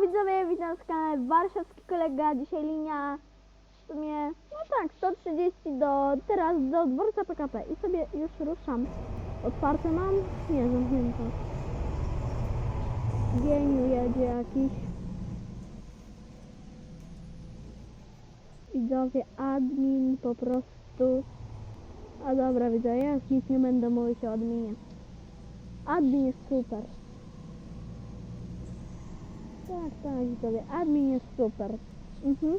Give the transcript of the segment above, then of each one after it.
widzowie, witam z kanału Warszawski Kolega. Dzisiaj linia w sumie, no tak, 130 do, teraz do dworca PKP i sobie już ruszam. Otwarte mam? Nie, zamknięte. Gieniu jedzie jakiś. Widzowie, admin po prostu. A dobra, widzowie, ja już nic nie będę mówić o adminie. Admin jest super. Tak, tak, widzowie. Admin jest super. Mhm.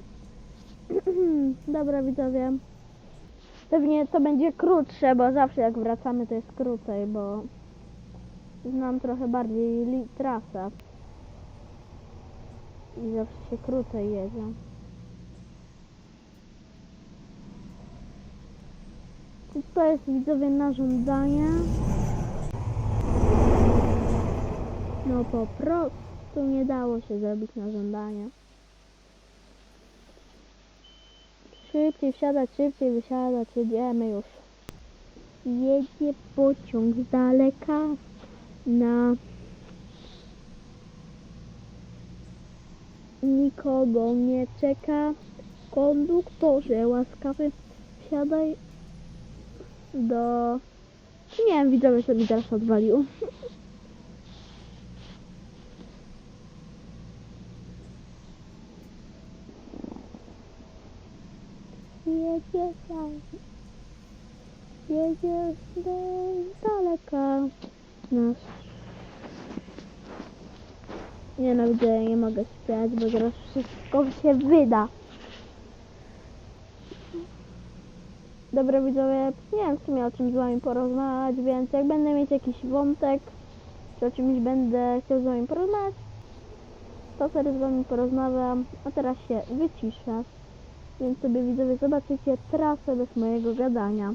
Dobra, widzowie. Pewnie to będzie krótsze, bo zawsze jak wracamy to jest krócej, bo znam trochę bardziej li- trasę. I zawsze się krócej jedzie. Czy to jest widzowie na żądanie? No po prostu nie dało się zrobić na żądanie. Szybciej wsiadać, szybciej wysiadać, jedziemy już. Jedzie pociąg z daleka na nikogo nie czeka. Konduktorze łaskawy wsiadaj do... Nie wiem, widzowie sobie teraz odwalił. Jedzie tam, jedzie do daleka nas. Nie no, widzę, nie mogę śpiewać, bo zaraz wszystko się wyda. Dobra widzowie, nie wiem w sumie o czym z wami porozmawiać, więc jak będę mieć jakiś wątek, czy o czymś będę chciał z wami porozmawiać, to wtedy z wami porozmawiam, a teraz się wyciszę. Więc sobie widzowie zobaczycie trasę bez mojego gadania.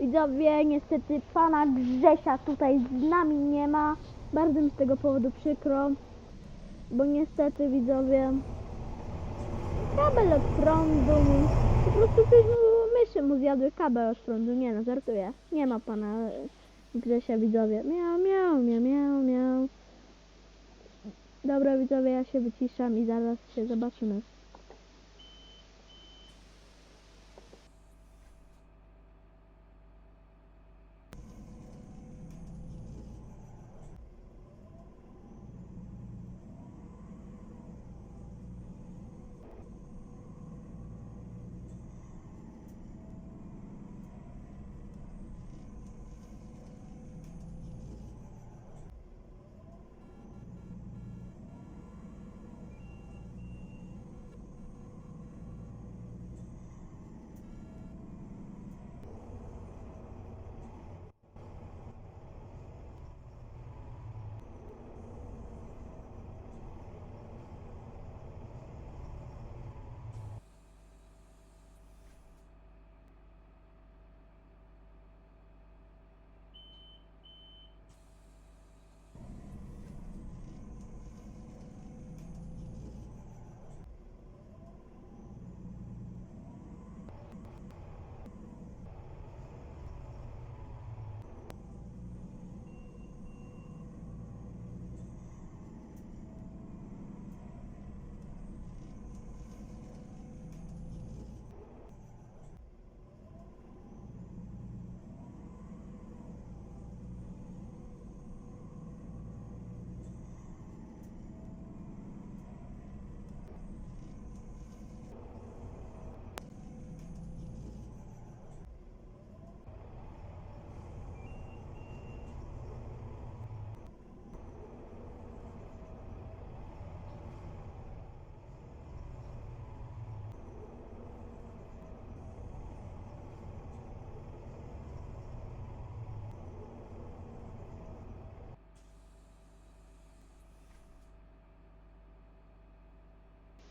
Widzowie, niestety pana Grzesia tutaj z nami nie ma. Bardzo mi z tego powodu przykro, bo niestety widzowie kabel od prądu mi, po prostu coś mu, myszy mu zjadły kabel od prądu. Nie no, żartuję. Nie ma pana Grzesia widzowie. Miał, miał, miał, miał, miał. Dobra widzowie, ja się wyciszam i zaraz się zobaczymy.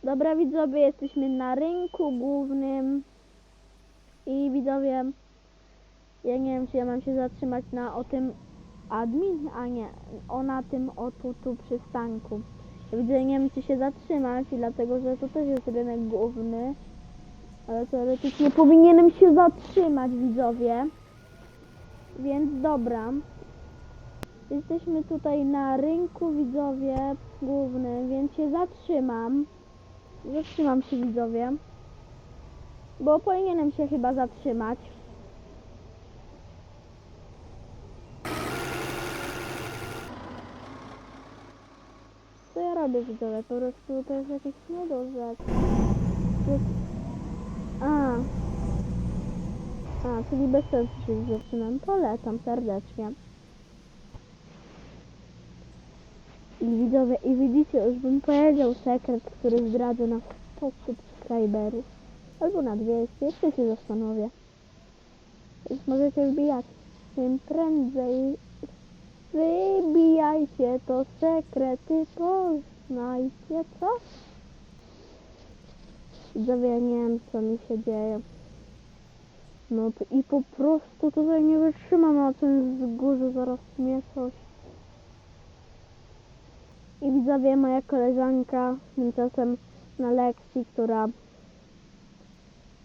Dobra widzowie, jesteśmy na rynku głównym i widzowie, ja nie wiem czy ja mam się zatrzymać na o tym admin, a nie, o na tym o tu, tu przystanku. Ja widzę, nie wiem czy się zatrzymać, dlatego że to też jest rynek główny, ale teoretycznie powinienem się zatrzymać widzowie, więc dobra. Jesteśmy tutaj na rynku widzowie głównym, więc się zatrzymam. Zatrzymam się widzowie. Bo powinienem się chyba zatrzymać. Co ja robię widzowie? Po prostu to jest jakiś niedorzek. To jest... A. A, czyli bez sensu się zatrzymam. Polecam serdecznie. I widzowie, i widzicie, już bym powiedział sekret, który zdradzę na 100 subskryberów. Albo na 200, jeszcze się zastanowię. Już możecie wbijać. Tym prędzej wybijajcie, to sekrety poznajcie, co? Widzowie, ja nie wiem, co mi się dzieje. No i po prostu tutaj nie wytrzymam na tym wzgórzu, zaraz mnie coś. I widzowie, moja koleżanka tymczasem na lekcji, która...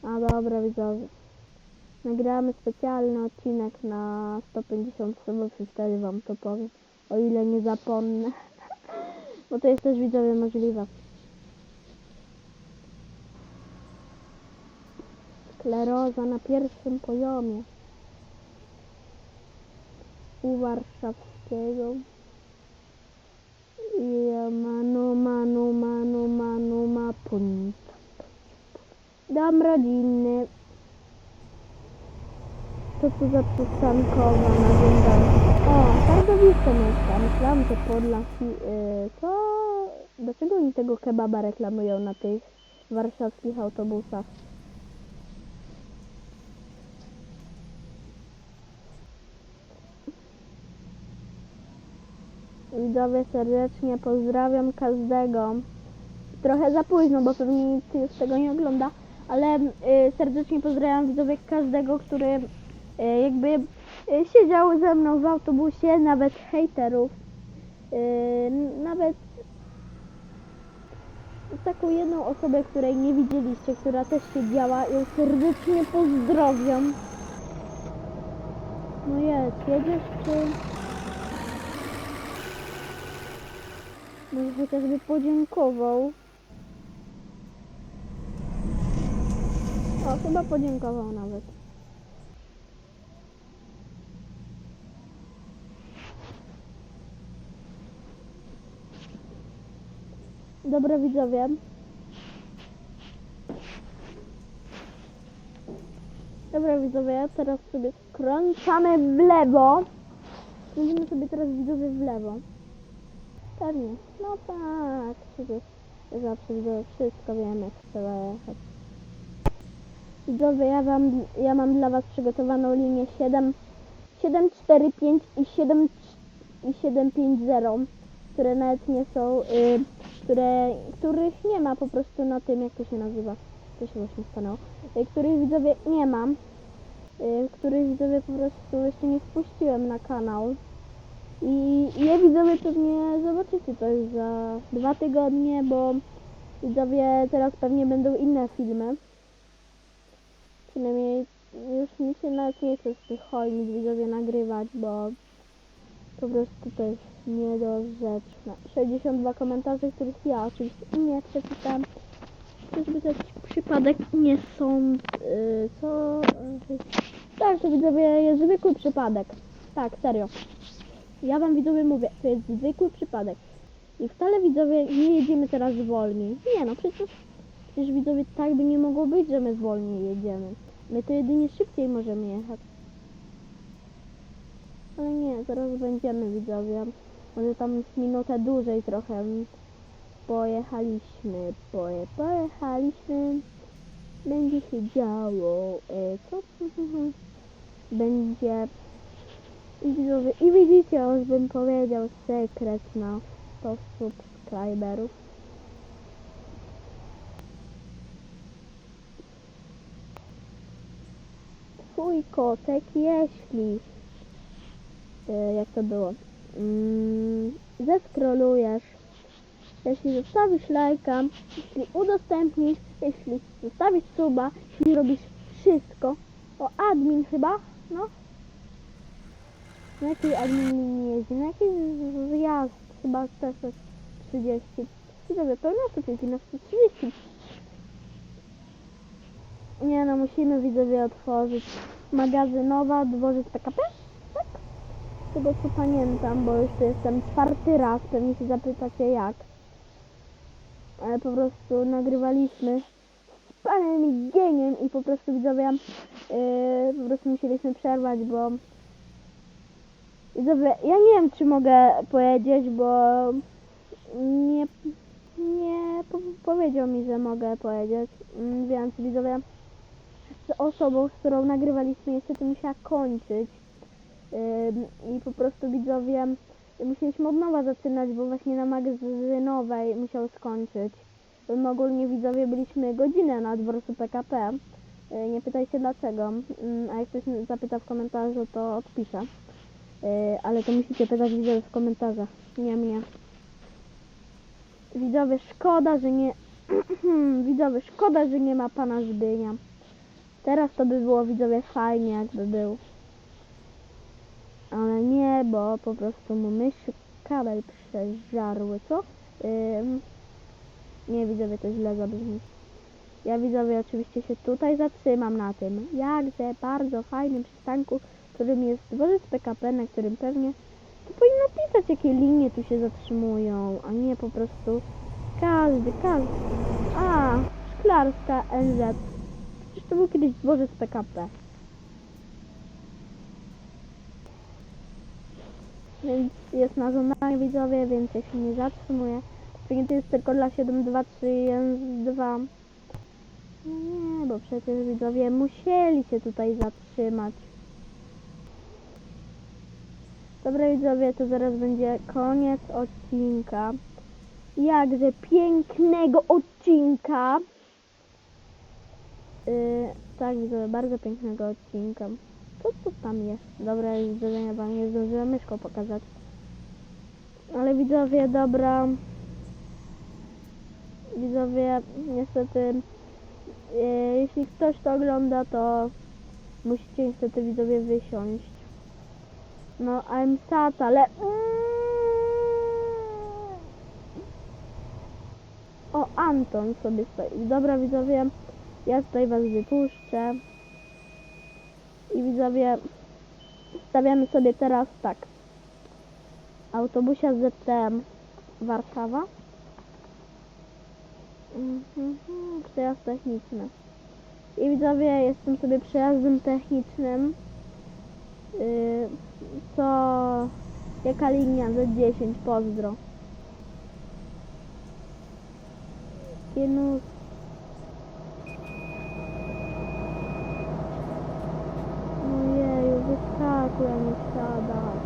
A dobra widzowie. Nagramy specjalny odcinek na 150 subów i wtedy wam to powiem. O ile nie zapomnę. Bo to jest też widzowie możliwe. Skleroza na pierwszym poziomie. U Warszawskiego. Rodzinny. To co za przystankowa na dzień O, targowisko mieszka. Myślałam, że Podlasi... Yy, co? Dlaczego oni tego kebaba reklamują na tych warszawskich autobusach? Widzowie serdecznie pozdrawiam każdego. Trochę za późno, bo pewnie nikt już tego nie ogląda, ale y, serdecznie pozdrawiam widzowie każdego, który y, jakby y, siedział ze mną w autobusie, nawet hejterów, nawet taką jedną osobę, której nie widzieliście, która też siedziała, ją serdecznie pozdrawiam. No jest, jedziesz czy... Może chociażby podziękował. O, chyba podziękował nawet. Dobra widzowie. Dobra widzowie, teraz sobie skręcamy w lewo. Skręcimy sobie teraz widzowie w lewo. Pewnie. No tak, przecież zawsze widzę wszystko wiem jak trzeba jechać. Widzowie, ja, wam, ja mam dla Was przygotowaną linię 7, 745 i 7, i 750, które nawet nie są, y, które, których nie ma po prostu na tym, jak to się nazywa. To się właśnie stanęło. Y, których widzowie nie mam. Y, których widzowie po prostu jeszcze nie wpuściłem na kanał. I je widzowie pewnie zobaczycie już za dwa tygodnie, bo widzowie teraz pewnie będą inne filmy. Przynajmniej już mi się nawet nie chce z tych chojnic widzowie nagrywać, bo po prostu to jest niedorzeczne. 62 komentarze, których ja oczywiście nie przeczytam. Czyżby to jakiś przypadek nie są... Yy, co? Tak, to widzowie jest zwykły przypadek. Tak, serio. Ja wam widzowie mówię, to jest zwykły przypadek. I wcale widzowie nie jedziemy teraz wolniej. Nie no, przecież, przecież widzowie tak by nie mogło być, że my wolniej jedziemy. My to jedynie szybciej możemy jechać. Ale nie, zaraz będziemy widzowie. Może tam minutę dłużej trochę pojechaliśmy, poje, pojechaliśmy. Będzie się działo. E, co? Będzie i widzowie, i widzicie, już bym powiedział sekret na 100 subskryberów. Twój kotek, jeśli e, jak to było mm, zeskrolujesz jeśli zostawisz lajka jeśli udostępnisz jeśli zostawisz suba jeśli robisz wszystko o admin chyba no na jakiej admin linii jeździ na jakiś zjazd chyba też jest 30 Widzowie, pełna stopniaki na 130 nie no, musimy widzowie otworzyć magazynowa dworzec PKP, tak? Z tego co pamiętam, bo już tu jestem czwarty raz, pewnie się zapytacie jak. Ale po prostu nagrywaliśmy z panem geniem i po prostu widzowie yy, po prostu musieliśmy przerwać, bo widzowie, ja nie wiem czy mogę powiedzieć, bo nie, nie po, powiedział mi, że mogę powiedzieć, Mm, więc widzowie z osobą, z którą nagrywaliśmy, niestety musiała kończyć. I po prostu widzowie musieliśmy od nowa zaczynać, bo właśnie na magazynowej musiał skończyć. Ym, Ogólnie widzowie byliśmy godzinę na dworcu PKP. Yy, Nie pytajcie dlaczego, Ym, a jak ktoś zapyta w komentarzu, to odpiszę. Yy, Ale to musicie pytać widzowie w komentarzach, nie mnie. Widzowie, szkoda, że nie... widzowie, szkoda, że nie ma pana Zbynia. Teraz to by było widzowie fajnie, jakby był. Ale nie, bo po prostu mu myszy kabel przeżarły, co? Ym, nie, widzowie, to źle zabrzmi. Ja widzowie oczywiście się tutaj zatrzymam na tym jakże bardzo fajnym przystanku, którym jest dworzec PKP, na którym pewnie to powinno pisać jakie linie tu się zatrzymują, a nie po prostu każdy, każdy. A, szklarska NZ. To był kiedyś dworzec PKP. Więc jest na żądanie widzowie, więc ja się nie zatrzymuję. To jest tylko dla 72312. No nie, bo przecież widzowie musieli się tutaj zatrzymać. Dobra widzowie, to zaraz będzie koniec odcinka. Jakże pięknego odcinka. Yy, tak widzowie, bardzo pięknego odcinka. Co to tam jest? Dobra, już widzenia wam nie zdążyłem myszką pokazać. Ale widzowie, dobra. Widzowie, niestety, yy, jeśli ktoś to ogląda, to musicie niestety widzowie wysiąść. No, I'm sad, ale... O, Anton sobie stoi. Dobra, widzowie, ja tutaj was wypuszczę. I widzowie, stawiamy sobie teraz tak. Autobusia ZTM Warszawa. Mhm, przejazd techniczny. I widzowie, jestem sobie przejazdem technicznym. Yy, co... Jaka linia Z10? Pozdro. Kinus. Ojeju, wyskakuj, a nie wsiadasz.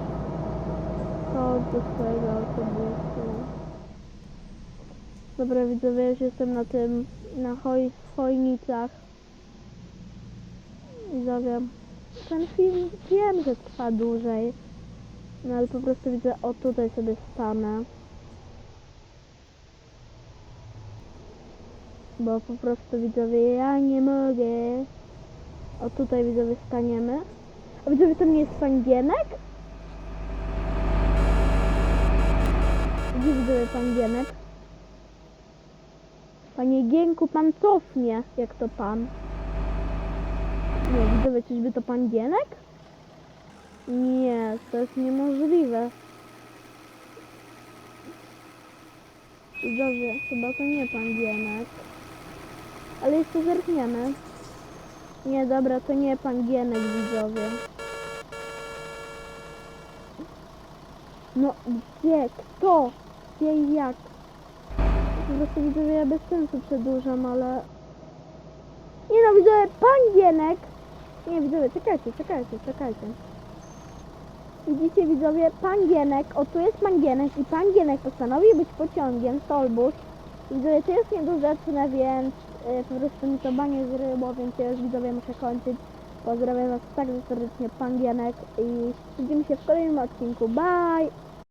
Chodź do swojego autobusu. Dobra, widzowie, już jestem na tym, na hoj, Chojnicach. Widzowie, ten film wiem, że trwa dłużej. No ale po prostu widzę, o tutaj sobie stanę. Bo po prostu widzowie, ja nie mogę. O tutaj widzowie staniemy. A widzowie, to nie jest pan Gdzie widzowie pan Gienek? Panie Gienku, pan cofnie, jak to pan. Nie, widzowie, czyżby to pan Gienek? Nie, to jest niemożliwe. Widzowie, chyba to nie pan Gienek. Ale jeszcze zerkniemy. Nie, dobra, to nie pan Gienek, widzowie. No, gdzie? Kto? Gdzie i jak? Po prostu widzowie, ja bez sensu przedłużam, ale... Nie no, widzowie, pan Gienek! Nie, widzowie, czekajcie, czekajcie, czekajcie. Widzicie, widzowie, pan Gienek, o tu jest pan Gienek i pan Gienek postanowił być pociągiem, Stolbusz. Widzowie, to jest niedorzeczne, więc y, po prostu mi to banie zryło, więc ja już widzowie muszę kończyć. Pozdrawiam Was tak serdecznie, Pan Gianek i widzimy się w kolejnym odcinku. Bye!